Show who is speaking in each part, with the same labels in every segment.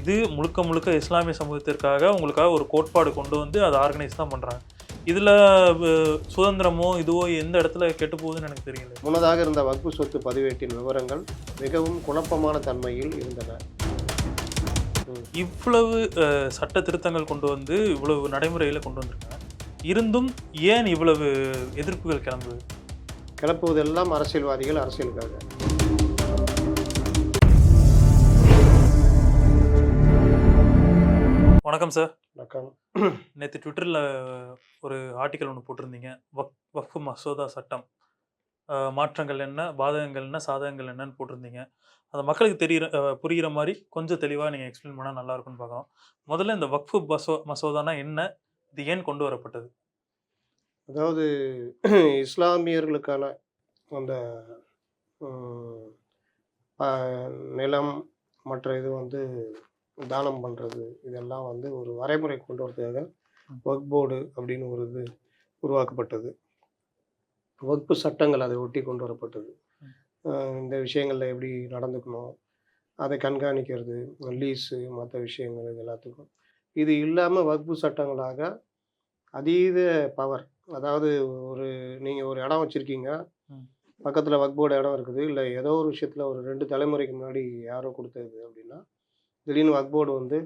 Speaker 1: இது முழுக்க முழுக்க இஸ்லாமிய சமூகத்திற்காக உங்களுக்காக ஒரு கோட்பாடு கொண்டு வந்து அதை ஆர்கனைஸ் தான் பண்ணுறாங்க இதில் சுதந்திரமோ இதுவோ எந்த இடத்துல கெட்டு போகுதுன்னு எனக்கு தெரியல.
Speaker 2: முன்னதாக இருந்த வக்பு சொத்து பதிவேட்டின் விவரங்கள் மிகவும் குழப்பமான தன்மையில் இருந்தன.
Speaker 1: இவ்வளவு சட்ட திருத்தங்கள் கொண்டு வந்து இவ்வளவு நடைமுறையில் கொண்டு வந்திருக்காங்க. இருந்தும் ஏன் இவ்வளவு எதிர்ப்புகள் கிளம்புது?
Speaker 2: கிளப்புவதெல்லாம் அரசியல்வாதிகள் அரசியலுக்காக.
Speaker 1: வணக்கம் சார்
Speaker 2: வணக்கம்.
Speaker 1: நேற்று ட்விட்டரில் ஒரு ஆர்டிக்கல் ஒன்று போட்டிருந்தீங்க. வக் வக்ஃபு மசோதா சட்டம். மாற்றங்கள் என்ன பாதகங்கள் என்ன சாதகங்கள் என்னன்னு போட்டிருந்தீங்க. அது மக்களுக்கு தெரியிற அஹ், புரிகிற மாதிரி கொஞ்சம் தெளிவாக நீங்கள் எக்ஸ்பிளைன் பண்ணால் நல்லா இருக்கும்னு பார்க்கலாம் முதல்ல இந்த வக்ஃபு மசோ மசோதானா என்ன? இது ஏன் கொண்டு வரப்பட்டது?
Speaker 2: அதாவது இஸ்லாமியர்களுக்கான அந்த நிலம் மற்ற இது வந்து தானம் பண்ணுறது இதெல்லாம் வந்து ஒரு வரைமுறை கொண்டு வரதுக்காக வக் போர்டு அப்படின்னு ஒரு இது உருவாக்கப்பட்டது. வகுப்பு சட்டங்கள் அதை ஒட்டி கொண்டு வரப்பட்டது. இந்த விஷயங்களில் எப்படி நடந்துக்கணும் அதை கண்காணிக்கிறது லீஸு மற்ற விஷயங்கள் இது எல்லாத்துக்கும். இது இல்லாமல் வகுப்பு சட்டங்களாக அதீத பவர் அதாவது ஒரு நீங்கள் ஒரு இடம் வச்சுருக்கீங்க. பக்கத்தில் வக்போர்டு இடம் இருக்குது இல்லை ஏதோ ஒரு விஷயத்தில் ஒரு ரெண்டு தலைமுறைக்கு முன்னாடி யாரோ கொடுத்தது அப்படின்னா திடீர்னு வக்போர்டு வந்து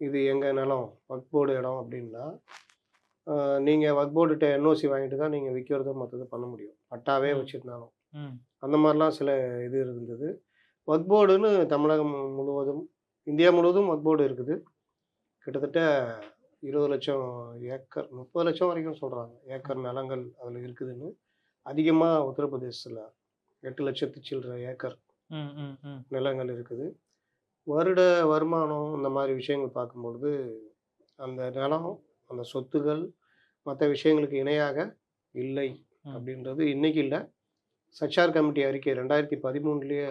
Speaker 2: இது எங்கள் நிலம் வக்போர்டு இடம் அப்படின்னா நீங்கள் வக்போர்டுகிட்ட என்ஓசி வாங்கிட்டு தான் நீங்கள் விற்கிறதோ மற்றது பண்ண முடியும். பட்டாவே. வச்சுருந்தாலும். அந்த மாதிரிலாம் சில இது இருந்தது. வக்போர்டுன்னு தமிழகம் முழுவதும் இந்தியா முழுவதும் வக்போர்டு இருக்குது. கிட்டத்தட்ட இருபது லட்சம் ஏக்கர் முப்பது லட்சம் வரைக்கும் சொல்கிறாங்க ஏக்கர் நிலங்கள் அதில் இருக்குதுன்னு. அதிகமாக உத்தரப்பிரதேசத்தில் எட்டு லட்சத்து சில்லற ஏக்கர் நிலங்கள் இருக்குது. வருட வருமானம் இந்த மாதிரி விஷயங்கள் பார்க்கும்பொழுது அந்த நிலம் அந்த சொத்துகள் மற்ற விஷயங்களுக்கு இணையாக இல்லை. அப்படின்றது இன்னைக்கு இல்லை. சச்சார் கமிட்டி அறிக்கை ரெண்டாயிரத்தி பதிமூணுலேயே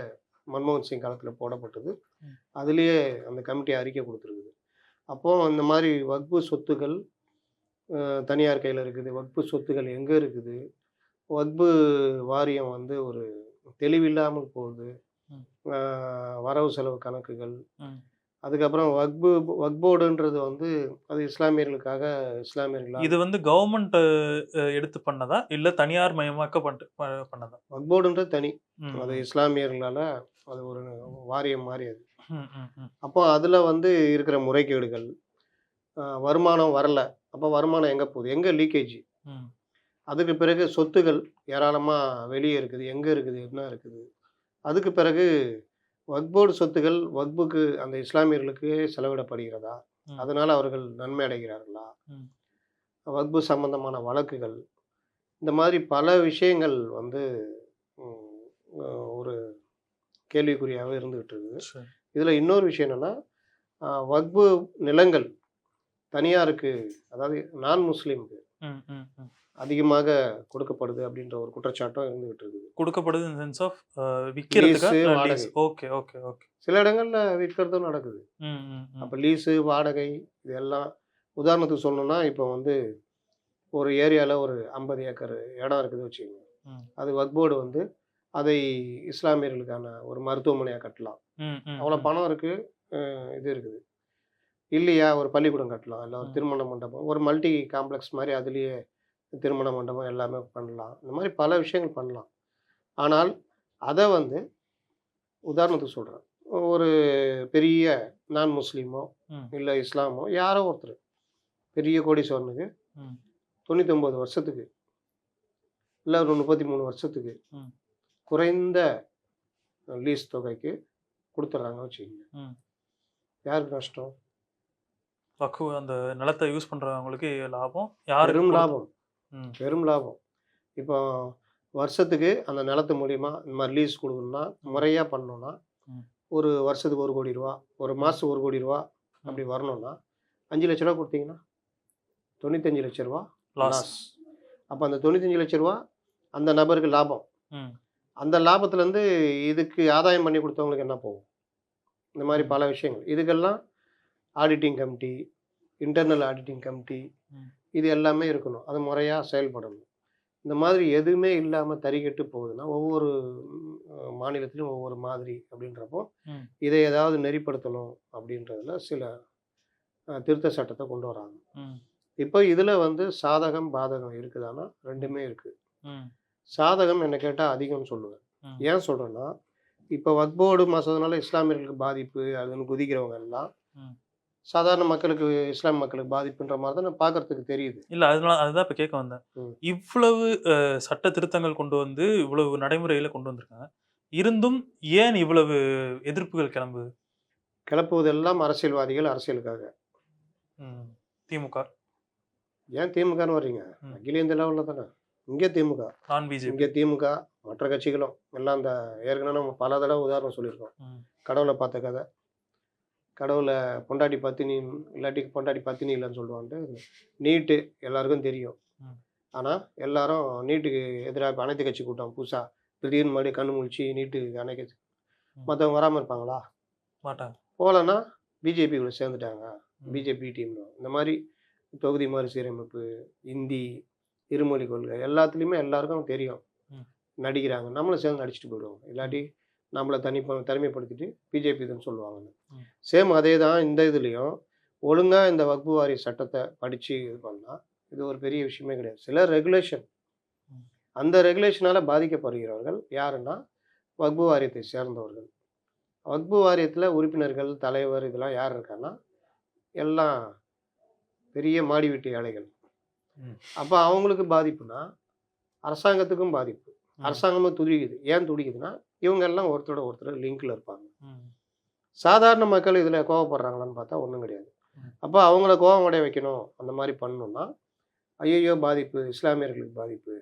Speaker 2: மன்மோகன் சிங் காலத்தில் போடப்பட்டது. அதுலேயே அந்த கமிட்டி அறிக்கை கொடுத்துருக்குது. அப்போ இந்த மாதிரி வக்பு சொத்துக்கள் அஹ், தனியார் கையில் இருக்குது. வக்பு சொத்துக்கள் எங்கே இருக்குது? வக்பு வாரியம் வந்து ஒரு தெளிவில்லாமல் போகுது. வரவு செலவு கணக்குகள். அதுக்கப்புறம் வக்பு வக்போர்டுன்றது வந்து அது இஸ்லாமியர்களுக்காக இஸ்லாமியர்களாக
Speaker 1: இது வந்து கவர்மெண்ட் எடுத்து பண்ணதா? இல்ல தனியார் மயமாக்க பண்ணதா?
Speaker 2: வக்போர்டுன்றது தனி.
Speaker 1: ம்,
Speaker 2: அது இஸ்லாமியர்களால் அது ஒரு வாரியம் மாதிரி அது. அப்போ அதில் வந்து இருக்கிற முறைகேடுகள் வருமானம் வரல. அப்போ வருமானம் எங்கே போகுது? எங்கே லீக்கேஜ்? அதுக்கு பிறகு சொத்துகள் ஏராளமாக வெளியே இருக்குது. எங்கே இருக்குது? என்ன இருக்குது? அதுக்கு பிறகு வக்போர்டு சொத்துகள் வக்புக்கு அந்த இஸ்லாமியர்களுக்கு செலவிடப்படுகிறதா. அதனால் அவர்கள் நன்மை அடைகிறார்களா. வக்பு சம்பந்தமான வழக்குகள் இந்த மாதிரி பல விஷயங்கள் வந்து ஒரு கேள்விக்குறியாகவே இருந்துகிட்டு இருக்குது. இதில் இன்னொரு விஷயம் என்னென்னா வக்பு நிலங்கள் தனியாருக்கு அதாவது நான் முஸ்லீமுக்கு. அதிகமாக கொடுக்கப்படுது அப்படின்ற ஒரு குற்றச்சாட்டும் இருந்துகிட்டு இருக்குது
Speaker 1: கொடுக்கப்படுது in sense of விற்கிறதுக்கா? ஓகே ஓகே ஓகே
Speaker 2: சில இடங்கள்ல விற்கிறதும் நடக்குது. அப்போ லீஸு வாடகை இதெல்லாம் உதாரணத்துக்கு சொல்லணும்னா இப்போ வந்து ஒரு ஏரியாவில் ஒரு ஐம்பது ஏக்கர் இடம் இருக்குது வச்சுக்கோங்க. அது வக்போர்டு வந்து அதை இஸ்லாமியர்களுக்கான ஒரு மருத்துவமனையாக கட்டலாம் அவ்வளோ. பணம் இருக்குது இது இருக்குது இல்லையா ஒரு பள்ளிக்கூடம் கட்டலாம் இல்லை ஒரு. திருமண மண்டபம் ஒரு மல்டி காம்ப்ளெக்ஸ் மாதிரி அதுலேயே திருமண மண்டபம் எல்லாமே பண்ணலாம் இந்த மாதிரி பல விஷயங்கள் பண்ணலாம் ஆனால் அதை வந்து உதாரணத்துக்கு சொல்கிறேன் ஒரு பெரிய நான் முஸ்லீமோ. இல்லை இஸ்லாமோ யாரோ ஒருத்தர் பெரிய கோடீஸ்வரனுக்கு. தொண்ணூத்தொம்பது வருஷத்துக்கு இல்லை ஒரு முப்பத்தி மூணு வருஷத்துக்கு. குறைந்த லீஸ் தொகைக்கு கொடுத்துட்றாங்க வச்சுக்கோங்க. யாருக்கு நஷ்டம்
Speaker 1: அந்த நிலத்தை யூஸ் பண்றவங்களுக்கு லாபம் கொடு-
Speaker 2: லாபம் பெரும் லாபம். இப்போ வருஷத்துக்கு அந்த நிலத்து மூலியமா இந்த மாதிரி லீஸ் கொடுக்கணும்னா முறையாக பண்ணோம்னா
Speaker 1: ம்.
Speaker 2: ஒரு வருஷத்துக்கு ஒரு கோடி ரூபா ஒரு மாதத்துக்கு ஒரு கோடி ரூபா அப்படி வரணும்னா அஞ்சு லட்ச ரூபா கொடுத்தீங்கன்னா தொண்ணூத்தஞ்சு லட்ச ரூபா
Speaker 1: லாஸ்
Speaker 2: அப்போ அந்த தொண்ணூத்தஞ்சு லட்ச ரூபா அந்த நபருக்கு லாபம். அந்த லாபத்துலேருந்து இதுக்கு ஆதாயம் பண்ணி கொடுத்தவங்களுக்கு என்ன போகும்? இந்த மாதிரி. பல விஷயங்கள். இதுக்கெல்லாம் auditing committee internal auditing committee. இது எல்லாமே இருக்கணும். அது முறையாக செயல்படணும். இந்த மாதிரி எதுவுமே இல்லாமல் தறிகெட்டு போகுதுன்னா ஒவ்வொரு மாநிலத்திலும் ஒவ்வொரு மாதிரி அப்படின்றப்போ. இதை ஏதாவது நெறிப்படுத்தணும் அப்படின்றதுல சில திருத்த சட்டத்தை கொண்டு வராங்க. இப்போ இதில் வந்து சாதகம் பாதகம் இருக்குதானா ரெண்டுமே இருக்குது சாதகம் என்ன கேட்டால் அதிகம்னு சொல்லுவேன். ஏன் சொல்கிறேன்னா இப்போ வக்போர்டு மசோதனால இஸ்லாமியர்களுக்கு பாதிப்பு அதுன்னு குதிக்கிறவங்க எல்லாம். சாதாரண மக்களுக்கு இஸ்லாம் மக்களுக்கு பாதிப்புன்ற மாதிரி தான் பார்க்கறதுக்கு தெரியுது.
Speaker 1: இல்ல அதனால அதுதான் இப்ப கேட்க வந்தேன். இவ்வளவு சட்ட திருத்தங்கள் கொண்டு வந்து இவ்வளவு நடைமுறையில கொண்டு வந்திருக்காங்க. இருந்தும் ஏன் இவ்வளவு எதிர்ப்புகள் கிளம்புது?
Speaker 2: கிளப்புவதெல்லாம் அரசியல்வாதிகள் அரசியலுக்காக.
Speaker 1: திமுக.
Speaker 2: ஏன் திமுகன்னு வர்றீங்க. அகில இந்திய லெவலில் தானே? இங்கே திமுக.
Speaker 1: நான் பிஜேபி.
Speaker 2: இங்கே திமுக மற்ற கட்சிகளும். எல்லாம் இந்த ஏற்கனவே நம்ம பல தடவை உதாரணம் சொல்லியிருக்கோம். கடவுளை பார்த்த கதை. கடவுளை பொண்டாட்டி பத்தினி இல்லாட்டி பொண்டாட்டி பத்தினி இல்லைன்னு சொல்லுவான்ட்டு நீட்டு எல்லாருக்கும் தெரியும். ஆனால் எல்லாரும் நீட்டுக்கு எதிராக அனைத்து கட்சி கூட்டம் புதுசாக திடீர்னு மறுபடியும் கண்ணு முழிச்சு நீட்டுக்கு அணைக்க
Speaker 1: ம்.
Speaker 2: மற்றவங்க வராமல் இருப்பாங்களா?
Speaker 1: மாட்டாங்க
Speaker 2: போகலன்னா பிஜேபிக்குள்ள சேர்ந்துட்டாங்க.
Speaker 1: ம்.
Speaker 2: பிஜேபி டீம் இந்த மாதிரி தொகுதி மறுசீரமைப்பு இந்தி இருமொழி கொள்கை எல்லாத்துலேயுமே எல்லாருக்கும் தெரியும். நடிக்கிறாங்க. நம்மளும் சேர்ந்து நடிச்சுட்டு போயிடுவோம். இல்லாட்டி நம்மளை தனி தனிமைப்படுத்திட்டு பிஜேபி இதுன்னு சொல்லுவாங்க. சேம் அதே தான் இந்த இதுலேயும் ஒழுங்காக இந்த வக்பு வாரிய சட்டத்தை படித்து இது பண்ணால் இது ஒரு பெரிய விஷயமே கிடையாது சில ரெகுலேஷன். அந்த ரெகுலேஷனால் பாதிக்கப்படுகிறவர்கள் யாருன்னா வக்பு வாரியத்தை சேர்ந்தவர்கள் வக்பு வாரியத்தில் உறுப்பினர்கள் தலைவர் இதெல்லாம் யார் இருக்கான்னா எல்லாம் பெரிய மாடி வீட்டு ஏழைகள். அப்போ அவங்களுக்கு பாதிப்புனா அரசாங்கத்துக்கும் பாதிப்பு. அரசாங்கமும் துடிக்குது ஏன் துடிக்குதுன்னா இவங்க எல்லாம் ஒருத்தரோட ஒருத்தர் லிங்க்ல இருப்பாங்க. சாதாரண மக்கள் இதில் கோவப்படுறாங்களான்னு பார்த்தா ஒன்றும் கிடையாது. அப்போ அவங்கள கோவம் அடைய வைக்கணும் அந்த மாதிரி பண்ணணும்னா ஐயோ பாதிப்பு இஸ்லாமியர்களுக்கு பாதிப்பு.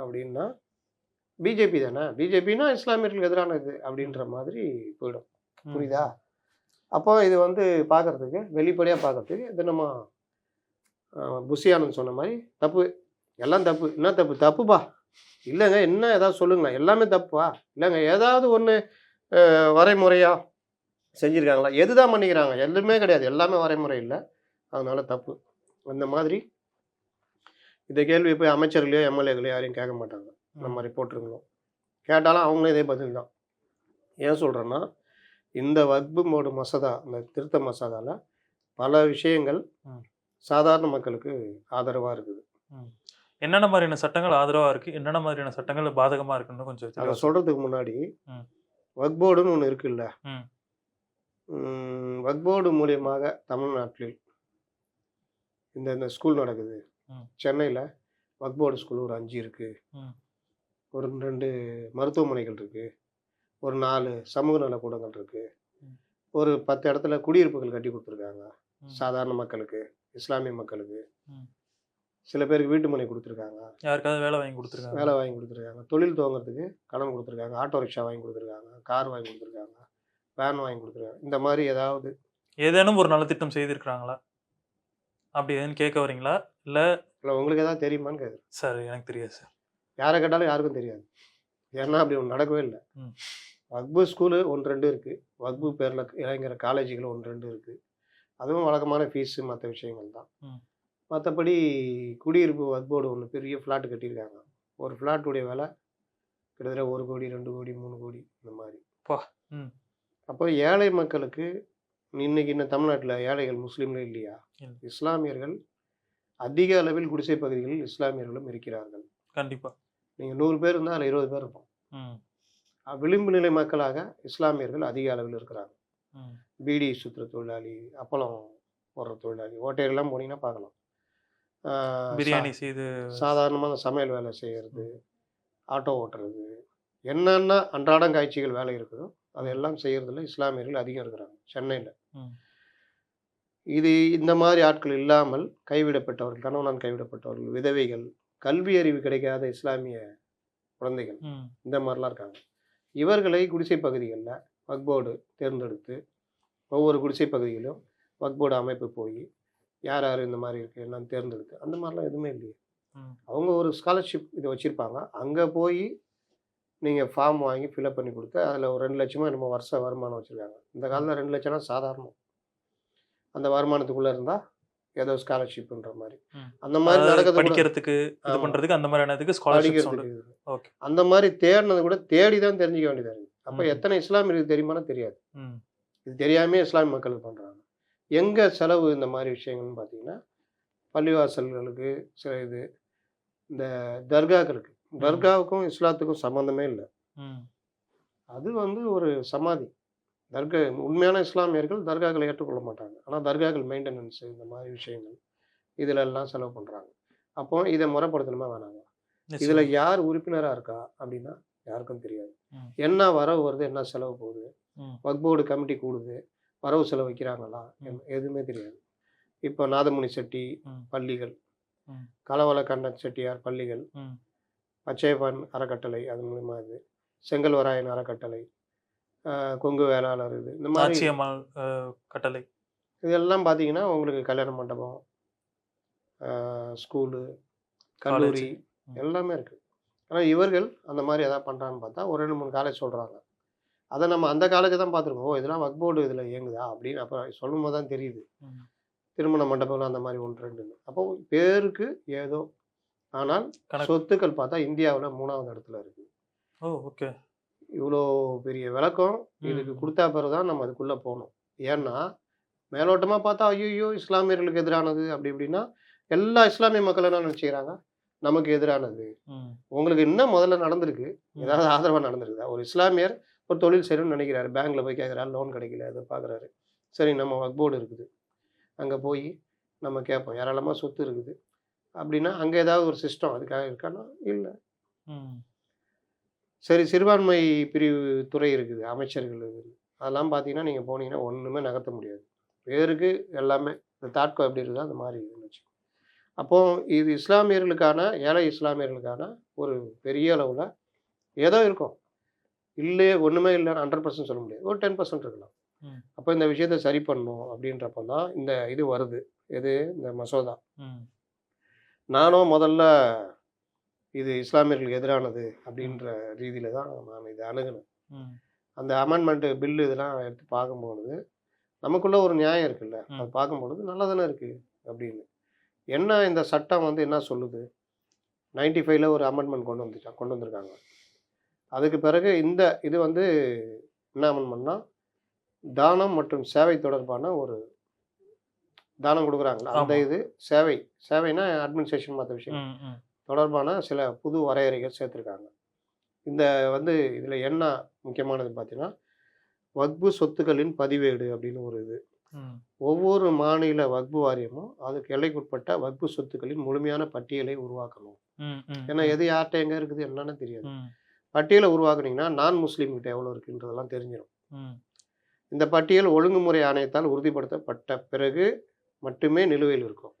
Speaker 2: அப்படின்னா பிஜேபி தானே? பிஜேபினா இஸ்லாமியர்களுக்கு எதிரான இது அப்படின்ற மாதிரி போயிடும். புரியுதா? அப்போ இது வந்து பார்க்கறதுக்கு வெளிப்படையாக பார்க்கறதுக்கு இது நம்ம அஹ், புஷி ஆனந்த் சொன்ன மாதிரி தப்பு. எல்லாம் தப்பு. என்ன தப்பு? தப்புப்பா. இல்லைங்க என்ன ஏதாவது சொல்லுங்களேன். எல்லாமே தப்புப்பா இல்லைங்க ஏதாவது ஒன்று வரைமுறையாக செஞ்சுருக்காங்களா? எதுதான் பண்ணிக்கிறாங்க? எதுவுமே கிடையாது. எல்லாமே வரைமுறை இல்லை. அதனால தப்பு. அந்த மாதிரி இந்த கேள்வி போய் அமைச்சர்களையோ எம்எல்ஏக்களையோ யாரையும் கேட்க மாட்டாங்க. நம்ம ரிப்போர்ட்டருங்களும் கேட்டாலும் அவங்களும் இதே பதில் தான். ஏன் சொல்கிறேன்னா இந்த வக்பு மோடு மசோதா இந்த திருத்த மசோதாவில் பல விஷயங்கள். சாதாரண மக்களுக்கு ஆதரவாக இருக்குது.
Speaker 1: என்னென்ன மாதிரியான சட்டங்கள் ஆதரவா இருக்கு என்னென்ன மாதிரியான சட்டங்கள் பாதகமா இருக்குன்னு கொஞ்சம்
Speaker 2: அதை. சொல்கிறதுக்கு முன்னாடி. வக்போர்டுன்னு ஒன்று இருக்குல்ல வக்போர்டு மூலியமாக தமிழ்நாட்டில் இந்த இந்த ஸ்கூல் நடக்குது. சென்னையில் வக்போர்டு ஸ்கூல் ஒரு அஞ்சு இருக்குது. ஒரு ரெண்டு மருத்துவமனைகள் இருக்குது ஒரு நாலு சமூக நலக்கூடங்கள் இருக்குது. ஒரு பத்து இடத்துல குடியிருப்புகள் கட்டி கொடுத்துருக்காங்க. சாதாரண மக்களுக்கு இஸ்லாமிய மக்களுக்கு. சில பேருக்கு வீட்டு மனை கொடுத்துருக்காங்க.
Speaker 1: யாருக்காவது வேலை வாங்கி கொடுத்துருக்காங்க.
Speaker 2: வேலை வாங்கி கொடுத்துருக்காங்க. தொழில் துவங்குறதுக்கு கடன் கொடுத்துருக்காங்க. ஆட்டோ ரிக்ஷா வாங்கி கொடுத்துருக்காங்க. கார் வாங்கி கொடுத்துருக்காங்க. வேன் வாங்கி கொடுத்துருக்காங்க. இந்த மாதிரி ஏதாவது
Speaker 1: ஏதேனும் ஒரு நலத்திட்டம் செய்திருக்கிறாங்களா? அப்படி எதுன்னு கேட்க வரீங்களா இல்ல
Speaker 2: இல்லை உங்களுக்கு ஏதாவது தெரியுமான்னு கேட்குறேன்
Speaker 1: சார் எனக்கு தெரியாது சார்.
Speaker 2: யாரை கேட்டாலும் யாருக்கும் தெரியாது. ஏன்னா அப்படி ஒன்று நடக்கவே இல்லை. வக்பு ஸ்கூலு ஒன்று ரெண்டு இருக்குது வக்பு பேரில் இளைஞர் காலேஜுகள் ஒன்று ரெண்டு இருக்குது அதுவும் வழக்கமான ஃபீஸு மற்ற விஷயங்கள் தான். மற்றபடி குடியிருப்பு வக்போர்டு ஒன்று பெரிய ஃப்ளாட் கட்டியிருக்காங்க. ஒரு ஃப்ளாட்டுடைய விலை கிட்டத்தட்ட ஒரு கோடி ரெண்டு கோடி மூணு கோடி இந்த மாதிரி. அப்போ ஏழை மக்களுக்கு இன்னைக்கு இன்னும் தமிழ்நாட்டில் ஏழைகள் முஸ்லீம்கள் இல்லையா?
Speaker 1: இல்ல.
Speaker 2: இஸ்லாமியர்கள் அதிக அளவில் குடிசை பகுதிகளில் இஸ்லாமியர்களும் இருக்கிறார்கள்.
Speaker 1: கண்டிப்பா.
Speaker 2: நீங்கள் நூறு பேர் இருந்தால் அதில் இருபது பேர் இருப்போம். விளிம்பு நிலை மக்களாக இஸ்லாமியர்கள் அதிக அளவில் இருக்கிறாங்க. பீடி சுற்றுற தொழிலாளி அப்பளம் போடுற தொழிலாளி ஓட்டையெல்லாம் போனீங்கன்னா பார்க்கலாம்.
Speaker 1: பிரியாணி செய்து
Speaker 2: சா- சாதாரணமான சமையல் வேலை செய்கிறது ஆட்டோ ஓட்டுறது என்னென்ன அன்றாடம் காட்சிகள் வேலை இருக்குதோ அதையெல்லாம் செய்கிறதுல இஸ்லாமியர்கள் அதிகம் இருக்கிறாங்க சென்னையில். இது இந்த மாதிரி ஆட்கள் இல்லாமல் கைவிடப்பட்டவர்கள் கணவனால் கைவிடப்பட்டவர்கள் விதவைகள் கல்வி அறிவு கிடைக்காத இஸ்லாமிய குழந்தைகள். இந்த மாதிரிலாம் இருக்காங்க இவர்களை குடிசை பகுதிகளில் வக்போர்டு தேர்ந்தெடுத்து ஒவ்வொரு குடிசை பகுதியிலும் வக்போர்டு அமைப்பு போய் யார் யார் இந்த மாதிரி இருக்குது என்னன்னு தேர்ந்தெடுத்து அந்த மாதிரிலாம் எதுவுமே இல்லையே. அவங்க ஒரு ஸ்காலர்ஷிப் இதை வச்சுருப்பாங்க. அங்கே போய் நீங்கள் ஃபார்ம் வாங்கி ஃபில்அப் பண்ணி கொடுத்து அதில் ஒரு ரெண்டு லட்சமாக நம்ம வருஷ வருமானம் வச்சுருக்காங்க. இந்த காலத்தில் ரெண்டு லட்சம்னா சாதாரணம். அந்த வருமானத்துக்குள்ளே இருந்தால் ஏதோ ஸ்காலர்ஷிப்ன்ற மாதிரி. அந்த மாதிரி நடக்கிறது
Speaker 1: படிக்கிறதுக்கு இது
Speaker 2: ஆமா.
Speaker 1: பண்றதுக்கு அந்த மாதிரி என்னதுக்கு
Speaker 2: இது.
Speaker 1: ஓகே.
Speaker 2: அந்த மாதிரி தேடினது கூட தேடி தான் தெரிஞ்சுக்க வேண்டியதா இருக்கு. அப்போ. எத்தனை இஸ்லாமியருக்கு தெரியுமானா தெரியாது. இது தெரியாமே இஸ்லாமிய மக்கள் பண்றாங்க. எங்க செலவு இந்த மாதிரி விஷயங்கள்னு பார்த்தீங்கன்னா பள்ளிவாசல்களுக்கு சில இது இந்த தர்காக்களுக்கு. தர்காவுக்கும் இஸ்லாத்துக்கும் சம்மந்தமே இல்லை. அது வந்து ஒரு சமாதி. தர்கா உண்மையான இஸ்லாமியர்கள் தர்காக்களை ஏற்றுக்கொள்ள மாட்டாங்க. ஆனால் தர்காக்கள் மெயின்டெனன்ஸ் இந்த மாதிரி விஷயங்கள் இதுல எல்லாம் செலவு பண்றாங்க. அப்போ இதை முறைப்படுத்தணுமா வேணாங்க. இதுல யார் உறுப்பினரா இருக்கா அப்படின்னா யாருக்கும் தெரியாது. என்ன வரவு வருது என்ன செலவு போகுது. வக்போர்டு கமிட்டி கூடுது வரவு செலவு வைக்கிறாங்களா எதுவுமே தெரியாது. இப்போ நாதமுனி செட்டி. பள்ளிகள். கலவல கண்ணன் செட்டியார் பள்ளிகள். பச்சையப்பன் அறக்கட்டளை அது மூலிமா இது. செங்கல்வராயன் அறக்கட்டளை கொங்கு வேளாளர் இது. இந்த மாதிரி
Speaker 1: கட்டளை.
Speaker 2: இதெல்லாம் பார்த்தீங்கன்னா உங்களுக்கு கல்யாண மண்டபம் ஸ்கூலு கல்லூரி. எல்லாமே இருக்குது ஆனால் இவர்கள் அந்த மாதிரி எதாவது பண்ணுறான்னு பார்த்தா ஒரு ரெண்டு மூணு காலேஜ் சொல்கிறாங்க அதை நம்ம அந்த காலேஜ் தான் பார்த்துருக்கோம். ஓ இதெல்லாம் வக் போர்டு இதில் இயங்குதா? அப்படின்னு அப்போ சொல்லும் போது தான் தெரியுது. திருமண மண்டபம்லாம் அந்த மாதிரி ஒன்று ரெண்டுன்னு. அப்போ பேருக்கு ஏதோ ஆனால். சொத்துக்கள் பார்த்தா இந்தியாவில் மூணாவது இடத்துல இருக்குது
Speaker 1: ஓ ஓகே.
Speaker 2: இவ்வளோ பெரிய விளக்கம் இதுக்கு. கொடுத்தா பிறகு தான் நம்ம அதுக்குள்ளே போகணும். ஏன்னா மேலோட்டமாக பார்த்தா ஐயோ இஸ்லாமியர்களுக்கு எதிரானது அப்படி இப்படின்னா எல்லா இஸ்லாமிய மக்கள் என்ன நினச்சிக்கிறாங்க? நமக்கு எதிரானது. உங்களுக்கு என்ன முதல்ல நடந்திருக்கு. ஏதாவது ஆதரவாக நடந்திருக்குதா? ஒரு இஸ்லாமியர் ஒரு தொழில் செய்யணும்னு நினைக்கிறாரு. பேங்க்ல போய் கேட்குறாரு லோன் கிடைக்கல. அதை பார்க்குறாரு சரி நம்ம ஒர்க் போர்டு இருக்குது. அங்கே போய் நம்ம கேட்போம் ஏராளமாக சொத்து இருக்குது. அப்படின்னா அங்கே ஏதாவது ஒரு சிஸ்டம் அதுக்காக இருக்கான்னா இல்லை. சரி சிறுபான்மை பிரிவு துறை இருக்குது. அமைச்சர்கள் இருக்குது அதெல்லாம் பார்த்தீங்கன்னா நீங்கள் போனீங்கன்னா ஒன்றுமே நகர்த்த முடியாது. பேருக்கு எல்லாமே இந்த தாட்கோ எப்படி இருக்குதோ அந்த மாதிரி இருந்துச்சு அப்போ இது இஸ்லாமியர்களுக்கான ஏழை இஸ்லாமியர்களுக்கான ஒரு பெரிய அளவில் ஏதோ இருக்கும். இல்லையே ஒன்றுமே இல்லைன்னு ஹண்ட்ரட் பர்சன்ட் சொல்ல முடியாது. ஒரு டென் பர்சன்ட் இருக்கலாம். அப்போ இந்த விஷயத்தை சரி பண்ணணும் அப்படின்றப்ப தான் இந்த இது வருது. எது? இந்த மசோதா. நானும் முதல்ல இது இஸ்லாமியர்களுக்கு எதிரானது அப்படின்ற ரீதியில தான் நான் இதை அணுகினேன்.
Speaker 1: ம்.
Speaker 2: அந்த அமெண்ட்மெண்ட் பில்லு இதெல்லாம் எடுத்து பார்க்கும்பொழுது நமக்குள்ள ஒரு நியாயம் இருக்குல்ல. அது பார்க்கும்பொழுது நல்லா தானே இருக்கு அப்படின்னு. என்ன இந்த சட்டம் வந்து என்ன சொல்லுது? நைன்டி ஃபைவ்ல ஒரு அமெண்ட்மெண்ட் கொண்டு வந்துச்சா கொண்டு வந்திருக்காங்க. அதுக்கு பிறகு இந்த இது வந்து என்ன அமெண்ட்மெண்ட்னா தானம் மற்றும் சேவை தொடர்பான ஒரு தானம் கொடுக்குறாங்களா அந்த. இது சேவை சேவைனா அட்மினிஸ்ட்ரேஷன் மற்ற விஷயம் தொடர்பான சில புது வரையறைகள் சேர்த்துருக்காங்க. இந்த வந்து இதில் என்ன முக்கியமானது பார்த்தீங்கன்னா வக்பு சொத்துக்களின் பதிவேடு அப்படின்னு ஒரு இது. ஒவ்வொரு மாநில வக்பு வாரியமும் அதுக்கு எல்லைக்குட்பட்ட வக்பு சொத்துக்களின் முழுமையான பட்டியலை உருவாக்கணும். ஏன்னா எது யார்கிட்ட எங்கே இருக்குது என்னன்னு தெரியாது. பட்டியலை உருவாக்குனீங்கன்னா நான் முஸ்லீம் கிட்ட எவ்வளோ இருக்குன்றதெல்லாம் தெரிஞ்சிடும்
Speaker 1: ம்.
Speaker 2: இந்த பட்டியல் ஒழுங்குமுறை ஆணையத்தால் உறுதிப்படுத்தப்பட்ட பிறகு மட்டுமே நிலுவையில் இருக்கும்.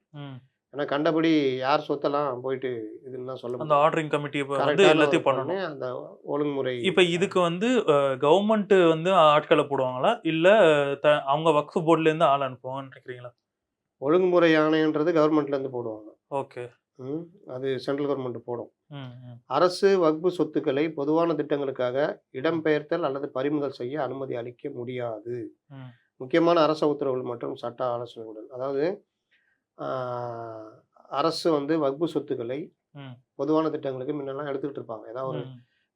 Speaker 2: ஏன்னா கண்டபடி யார் சொத்தெல்லாம் போயிட்டு இதுலாம் சொல்ல
Speaker 1: அந்த. ஆர்டரிங் கமிட்டி வந்து எல்லாத்தையும் பண்ணணும்.
Speaker 2: பண்ணி அந்த ஒழுங்குமுறை
Speaker 1: இப்போ இதுக்கு வந்து கவர்மெண்ட் வந்து ஆட்களை போடுவாங்களா? இல்ல த- அவங்க வக்ஃப் போர்டுல இருந்து ஆள் அனுப்புவாங்கன்னு நினைக்கிறீங்களா?
Speaker 2: ஒழுங்குமுறை ஆணையன்றது கவர்மெண்ட்ல இருந்து போடுவாங்க.
Speaker 1: ஓகே.
Speaker 2: ம், அது சென்ட்ரல் கவர்மெண்ட் போடும். அரசு வக்பு சொத்துக்களை பொதுவான திட்டங்களுக்காக இடம்பெயர்த்தல் அல்லது பறிமுதல் செய்ய அனுமதி அளிக்க முடியாது. முக்கியமான அரச உத்தரவுகள் மற்றும் சட்ட ஆலோசனைகளுடன் அதாவது அரசு வந்து வக்பு சொத்துக்களை. பொதுவான திட்டங்களுக்கு முன்னெல்லாம் எடுத்துக்கிட்டு இருப்பாங்க. ஏதாவது ஒரு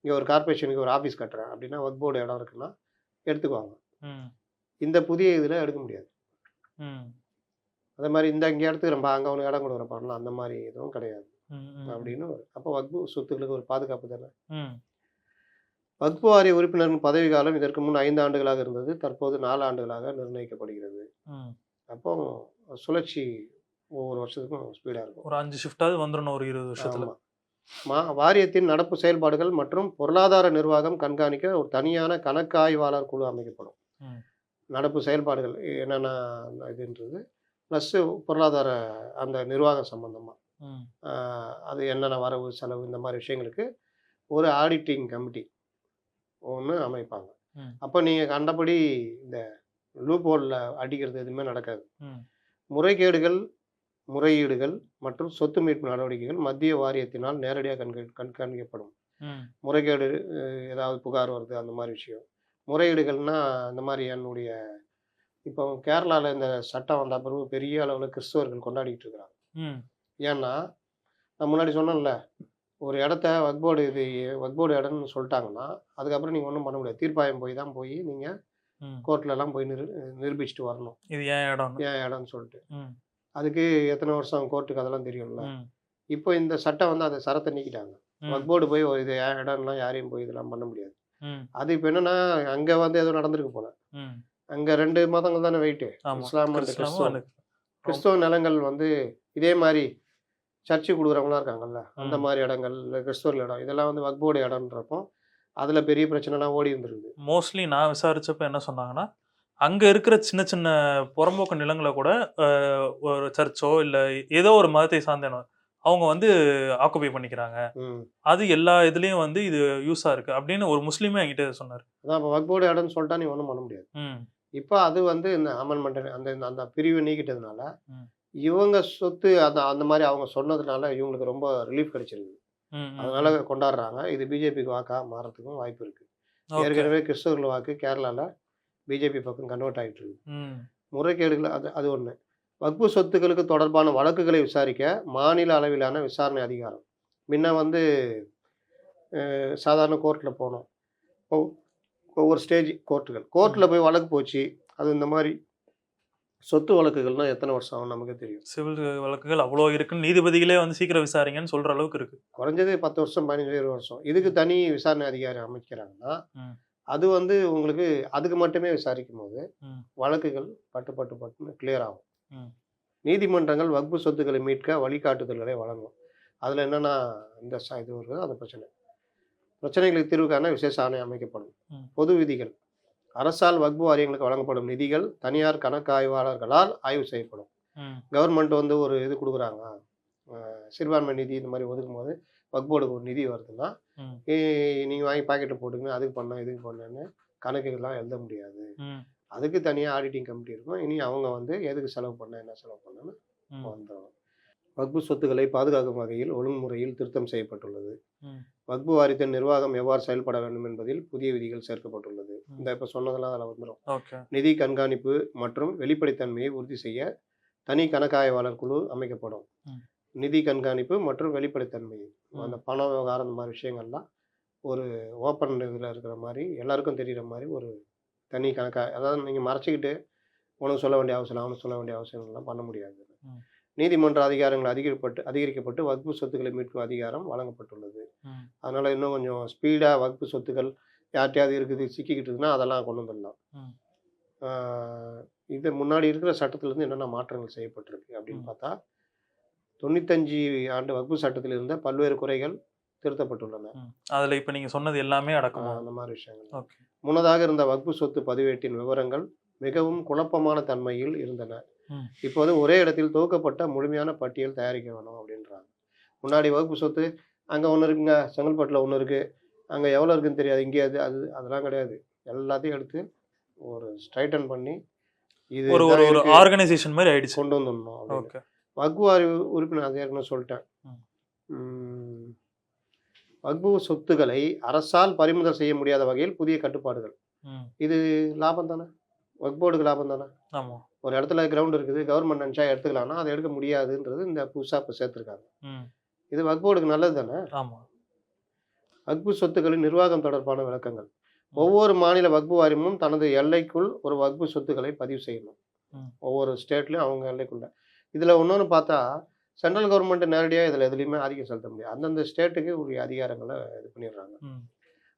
Speaker 2: இங்கே ஒரு கார்பரேஷனுக்கு ஒரு ஆஃபீஸ் கட்டுறேன் அப்படின்னா போர்டு இடம் இருக்குன்னா எடுத்துக்குவாங்க. இந்த புதிய இதில் எடுக்க முடியாது. அதே மாதிரி இந்த இங்கே எடுத்துக்கிறப்பா அங்கே அவனுக்கு இடம் கொடுக்குற பண்ணலாம் அந்த மாதிரி எதுவும் கிடையாது. அப்படின்னு அப்போ வக்பு சொத்துக்களுக்கு ஒரு பாதுகாப்பு தானே?
Speaker 1: ம்.
Speaker 2: வக்பு வாரிய உறுப்பினரின் பதவி காலம் இதற்கு முன் ஐந்து ஆண்டுகளாக இருந்தது தற்போது நாலு ஆண்டுகளாக நிர்ணயிக்கப்படுகிறது.
Speaker 1: ம்.
Speaker 2: அப்போ சுழற்சி ஒவ்வொரு வருஷத்துக்கும் ஸ்பீடாக இருக்கும்.
Speaker 1: ஒரு அஞ்சு ஷிஃப்டாவது வந்துடணும் ஒரு இருபது வருஷத்துல.
Speaker 2: மா வாரியத்தின் நடப்பு செயல்பாடுகள் மற்றும் பொருளாதார நிர்வாகம் கண்காணிக்க ஒரு தனியான கணக்காய்வாளர் குழு அமைக்கப்படும். நடப்பு செயல்பாடுகள் என்னென்ன இதுன்றது ப்ளஸ்ஸு பொருளாதார அந்த நிர்வாகம் சம்பந்தமாக அது என்னென்ன வரவு செலவு இந்த மாதிரி விஷயங்களுக்கு ஒரு ஆடிட்டிங் கமிட்டி ஒன்று அமைப்பாங்க. அப்போ நீங்கள் கண்டபடி இந்த லூப் ஹோலில் அடிக்கிறது எதுவுமே நடக்காது. முறைகேடுகள் முறையீடுகள் மற்றும் சொத்து மீட்பு நடவடிக்கைகள் மத்திய வாரியத்தினால் நேரடியாக கண்க கண்காணிக்கப்படும் முறைகேடு ஏதாவது புகார் வருது அந்த மாதிரி விஷயம். முறையீடுகள்னா இந்த மாதிரி என்னுடைய இப்போ கேரளாவில் இந்த சட்டம் வந்த பிறகு பெரிய அளவில் கிறிஸ்தவர்கள் கொண்டாடிட்டு இருக்கிறாங்க. ஏன்னா நான் முன்னாடி சொன்னேன்ல ஒரு இடத்த வக்போர்டு இது வக்போர்டு இடம்னு சொல்லிட்டாங்கன்னா அதுக்கப்புறம் நீங்கள் ஒன்றும் பண்ண முடியாது. தீர்ப்பாயம் போய் தான் போய் நீங்கள் கோர்ட்லலாம் போய் நிரு நிரூபிச்சுட்டு வரணும்.
Speaker 1: இது ஏன் இடம்?
Speaker 2: ஏன் இடம்னு சொல்லிட்டு. அதுக்கு எத்தனை வருஷம் கோர்ட்டுக்கு அதெல்லாம் தெரியும்ல. இப்போ இந்த சட்டம் வந்து அதை சரத்தை நீக்கிட்டாங்க. வக்போர்டு போய் இது ஏன் இடம்லாம் யாரையும் போய் இதெல்லாம் பண்ண முடியாது. அது இப்போ என்னன்னா அங்கே வந்து ஏதோ நடந்திருக்கு போல. அங்கே ரெண்டு மதங்கள் தானே வெயிட்டு. இஸ்லாம் கிறிஸ்தவ நிலங்கள் வந்து இதே மாதிரி சர்ச்சு கொடுக்குறவங்களாம் இருக்காங்கல்ல? அந்த. மாதிரி இடங்கள் கிறிஸ்தவர்கள் இடம் இதெல்லாம் வந்து வக்போர்டு இடம்ன்றப்போ அதில் பெரிய பிரச்சனைலாம் ஓடி இருந்திருக்குது.
Speaker 1: மோஸ்ட்லி நான் விசாரிச்சப்ப என்ன சொன்னாங்கன்னா அங்க இருக்கிற சின்ன சின்ன புறம்போக்கு நிலங்களை கூட ஒரு சர்ச்சோ இல்ல ஏதோ ஒரு மதத்தை சார்ந்தன அவங்க வந்து ஆக்குபை பண்ணிக்கிறாங்க. அது எல்லா இதுலயும் வந்து இது யூஸா இருக்கு அப்படின்னு ஒரு முஸ்லீமே என்கிட்ட சொன்னாரு.
Speaker 2: அதான் இப்போ வக்போர்டு இடம்னு சொல்லிட்டா நீ ஒன்றும் பண்ண முடியாது. இப்போ அது வந்து இந்த அமெண்ட்மெண்ட் அந்த அந்த பிரிவை நீக்கிட்டதுனால. இவங்க சொத்து அந்த அந்த மாதிரி அவங்க சொன்னதுனால இவங்களுக்கு ரொம்ப ரிலீஃப் கிடைச்சிருக்கு அதனால கொண்டாடுறாங்க. இது பிஜேபிக்கு வாக்கா மாறதுக்கும் வாய்ப்பு இருக்கு. ஏற்கனவே கிறிஸ்தவர்கள் வாக்கு கேரளாவில் பிஜேபி பக்கம் கன்வெர்ட் ஆகிட்டு இருக்கு முறைகேடுகள் அது அது ஒன்று வக்பு சொத்துக்களுக்கு தொடர்பான வழக்குகளை விசாரிக்க மாநில அளவிலான விசாரணை அதிகாரம். முன்ன வந்து சாதாரண கோர்ட்டில் போனோம். ஒவ்- ஒவ்வொரு ஸ்டேஜ் கோர்ட்டுகள் கோர்ட்டில் போய் வழக்கு போச்சு. அது இந்த மாதிரி சொத்து வழக்குகள்னால் எத்தனை வருஷம் ஆகும் நமக்கு தெரியும்
Speaker 1: சிவில் வழக்குகள் அவ்வளோ இருக்குன்னு நீதிபதிகளே வந்து சீக்கிரம் விசாரிங்கன்னு சொல்ற அளவுக்கு இருக்கு
Speaker 2: குறைஞ்சது பத்து வருஷம் பதினஞ்சு இருபது வருஷம் இதுக்கு தனி விசாரணை அதிகாரி அமைக்கிறாங்கன்னா. அது வந்து உங்களுக்கு அதுக்கு மட்டுமே விசாரிக்கும் போது. வழக்குகள் பட்டு பட்டு பட்டுன்னு கிளியர் ஆகும். நீதிமன்றங்கள் வக்பு சொத்துக்களை மீட்க வழிகாட்டுதல்களை வழங்கும் அதில் என்னென்னா இந்த இது இருக்குது அந்த பிரச்சனை பிரச்சனைகளுக்கு தீர்வு காண விசேஷ ஆணையம் அமைக்கப்படும். பொது விதிகள் அரசால் வக்பு வாரியங்களுக்கு வழங்கப்படும் நிதிகள் தனியார் கணக்கு ஆய்வாளர்களால் ஆய்வு செய்யப்படும். கவர்மெண்ட் வந்து ஒரு இது கொடுக்குறாங்க. சிறுபான்மை நிதி இந்த மாதிரி ஒதுக்கும் போது வக்போர்டுக்கு ஒரு நிதி வருதுன்னா நீங்கள் வாங்கி பாக்கெட்டை போட்டுங்க அதுக்கு பண்ண இதுக்கு பண்ணேன்னு கணக்குகள்லாம் எழுத முடியாது. அதுக்கு தனியாக ஆடிட்டிங் கமிட்டி இருக்கும். இனி அவங்க வந்து எதுக்கு செலவு பண்ண என்ன செலவு பண்ணணும்னு
Speaker 1: ம்.
Speaker 2: வந்துடும் வக்பு சொத்துக்களை பாதுகாக்கும் வகையில் ஒழுங்குமுறையில் திருத்தம் செய்யப்பட்டுள்ளது. வக்பு வாரியத்தின் நிர்வாகம் எவ்வாறு செயல்பட வேண்டும் என்பதில் புதிய விதிகள் சேர்க்கப்பட்டுள்ளது. இந்த இப்போ சொன்னதெல்லாம் அதில் வந்துடும் நிதி கண்காணிப்பு மற்றும் வெளிப்படைத்தன்மையை உறுதி செய்ய தனி கணக்காய்வாளர் குழு அமைக்கப்படும். நிதி கண்காணிப்பு மற்றும் வெளிப்படைத்தன்மை. அந்த பண விவகாரம் இந்த மாதிரி விஷயங்கள்லாம் ஒரு ஓப்பன் இதில் இருக்கிற மாதிரி எல்லாருக்கும் தெரிகிற மாதிரி ஒரு தனி கணக்கா அதாவது நீங்கள் மறைச்சிக்கிட்டு உனக்கு சொல்ல வேண்டிய அவசியம் அவனுக்கு சொல்ல வேண்டிய அவசியம் எல்லாம் பண்ண முடியாது. நீதிமன்ற அதிகாரங்கள் அதிகரிக்கப்பட்டு அதிகரிக்கப்பட்டு வக்பு சொத்துக்களை மீட்கும் அதிகாரம் வழங்கப்பட்டுள்ளது. அதனால் இன்னும் கொஞ்சம் ஸ்பீடாக வக்பு சொத்துக்கள் யார்கிட்டயாவது இருக்குது சிக்கிக்கிட்டுதுன்னா அதெல்லாம் கொண்டு வந்துடலாம். இது முன்னாடி இருக்கிற சட்டத்திலேருந்து என்னென்ன மாற்றங்கள் செய்யப்பட்டிருக்கு அப்படின்னு. பார்த்தா தொண்ணூத்தஞ்சு ஆண்டு வகுப்பு சட்டத்தில் இருந்த பல்வேறு குறைகள் திருத்தப்பட்டுள்ளன.
Speaker 1: அதுல இப்ப நீங்க சொன்னது எல்லாமே அடக்கமா?
Speaker 2: அந்த மாதிரி விஷயங்கள். முன்னதாக இருந்த வகுப்பு சொத்து பதிவேட்டின் விவரங்கள் மிகவும் குழப்பமான தன்மையில் இருந்தன.
Speaker 1: ம்.
Speaker 2: இப்போது ஒரே இடத்தில் தொகுக்கப்பட்ட முழுமையான பட்டியல் தயாரிக்க வேணும் அப்படின்றாங்க. முன்னாடி வகுப்பு சொத்து அங்கே ஒன்று இருக்குங்க செங்கல்பட்டில் ஒன்று இருக்குது அங்கே எவ்வளோ இருக்குன்னு தெரியாது இங்கே அது அது அதெல்லாம் கிடையாது. எல்லாத்தையும் எடுத்து ஒரு ஸ்ட்ரைட்டன் பண்ணி இது
Speaker 1: ஒரு ஒரு ஆர்கனைசேஷன் மாதிரி ஆயிடுச்சு.
Speaker 2: கொண்டு வந்துடணும்.
Speaker 1: ஓகே.
Speaker 2: வக்பு வாரி உறுப்பினர் அது ஏற்கனவே சொல்லிட்டேன். வக்பு சொத்துக்களை அரசால் பறிமுதல் செய்ய முடியாத வகையில் புதிய கட்டுப்பாடுகள். இது லாபம் தானே? வக்போர்டுக்கு லாபம் தானே?
Speaker 1: ஆமா.
Speaker 2: ஒரு இடத்துல கிரவுண்ட் இருக்குது கவர்மெண்ட் நினச்சா எடுத்துக்கலாம்னா அதை எடுக்க முடியாதுன்றது இந்த புதுசாக இப்போ சேர்த்துருக்காங்க. இது வக்போர்டுக்கு நல்லது தானே?
Speaker 1: ஆமா.
Speaker 2: வக்பு சொத்துக்களின் நிர்வாகம் தொடர்பான விளக்கங்கள். ஒவ்வொரு மாநில வக்பு வாரியமும் தனது எல்லைக்குள் ஒரு வக்பு சொத்துக்களை பதிவு செய்யணும். ஒவ்வொரு ஸ்டேட்லையும் அவங்க எல்லைக்குள்ள. இதில் இன்னொன்று பார்த்தா சென்ட்ரல் கவர்மெண்ட் நேரடியாக இதில் எதுலேயுமே ஆதிக்கம் செலுத்த முடியாது. அந்தந்த ஸ்டேட்டுக்கு உரிய அதிகாரங்களை இது பண்ணிடுறாங்க.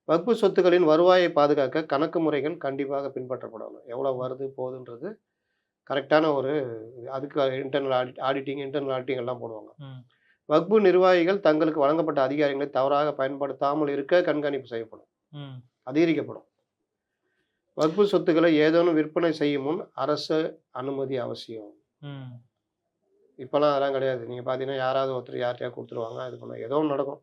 Speaker 1: ம்
Speaker 2: வக்பு சொத்துக்களின் வருவாயை பாதுகாக்க கணக்கு முறைகள் கண்டிப்பாக பின்பற்றப்படணும். எவ்வளோ வருது போகுதுன்றது கரெக்டான ஒரு அதுக்கு internal audit auditing internal auditing எல்லாம் போடுவாங்க.
Speaker 1: ம்.
Speaker 2: வக்பு நிர்வாகிகள் தங்களுக்கு வழங்கப்பட்ட அதிகாரங்களை தவறாக பயன்படுத்தாமல் இருக்க கண்காணிப்பு செய்யப்படும். அதிகரிக்கப்படும். வக்பு சொத்துக்களை ஏதேனும் விற்பனை செய்யும் முன் அரசு அனுமதி அவசியம். இப்போலாம் அதெல்லாம் கிடையாது. நீங்கள் பார்த்தீங்கன்னா யாராவது ஒருத்தர் யார்கிட்டயா கொடுத்துருவாங்க. இது பண்ண ஏதோ ஒன்று நடக்கும்.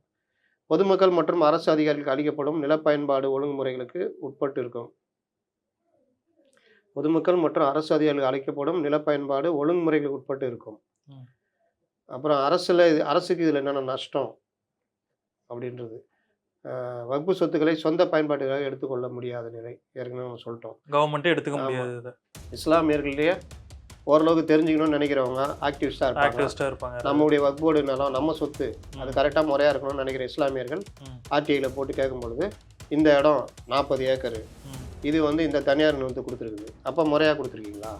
Speaker 2: பொதுமக்கள் மற்றும் அரசு அதிகாரிகளுக்கு அளிக்கப்படும் நிலப்பயன்பாடு ஒழுங்குமுறைகளுக்கு உட்பட்டு இருக்கும் பொதுமக்கள் மற்றும் அரசு அதிகாரிகளுக்கு அளிக்கப்படும் நிலப்பயன்பாடு ஒழுங்குமுறைகளுக்கு உட்பட்டு இருக்கும். அப்புறம் அரசில் இது அரசுக்கு இதில் என்னென்ன நஷ்டம் அப்படின்றது. வகுப்பு சொத்துக்களை சொந்த பயன்பாட்டுக்காக எடுத்துக்கொள்ள முடியாத நிலை. ஏற்கனவே நம்ம சொல்லிட்டோம்.
Speaker 1: கவர்மெண்ட்டே எடுத்துக்க. முடியாது இதை.
Speaker 2: இஸ்லாமியர்கள்லேயே ஓரளவுக்கு தெரிஞ்சுக்கணும்னு நினைக்கிறவங்க ஆக்டிவிஸ்டாக இருப்பாங்க.
Speaker 1: ஆக்டிவிஸ்டாக இருப்பாங்க.
Speaker 2: நம்முடைய வக்போர்டு நிலம் நம்ம சொத்து அது. கரெக்டாக முறையாக இருக்கணும்னு நினைக்கிற இஸ்லாமியர்கள். ஆர்டிஐயில் போட்டு கேட்கும் பொழுது இந்த இடம் நாற்பது ஏக்கர். இது வந்து இந்த தனியார் நிறுவனத்துக்கு கொடுத்துருக்குது. அப்போ முறையாக கொடுத்துருக்கீங்களா?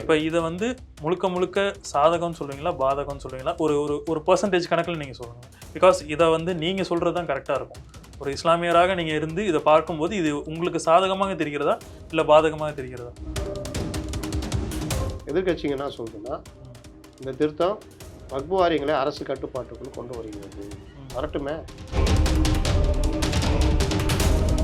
Speaker 1: இப்போ இதை வந்து முழுக்க முழுக்க சாதகம்னு சொல்லுவீங்களா பாதகம்னு சொல்லுவீங்களா ஒரு ஒரு ஒரு பர்சன்டேஜ் கணக்கில் நீங்கள் சொல்லுங்கள் பிகாஸ் இதை வந்து நீங்கள் சொல்கிறது தான் கரெக்டாக இருக்கும். ஒரு இஸ்லாமியராக நீங்கள் இருந்து இதை பார்க்கும்போது இது உங்களுக்கு சாதகமாக தெரிகிறதா இல்லை பாதகமாக தெரிகிறதா?
Speaker 2: எதிர்க்கட்சிங்க என்ன சொல்லுதுன்னா இந்த திருத்தம் வக்பு வாரியங்களை அரசு கட்டுப்பாட்டுக்குள் கொண்டு வருகிறது. வரட்டுமே.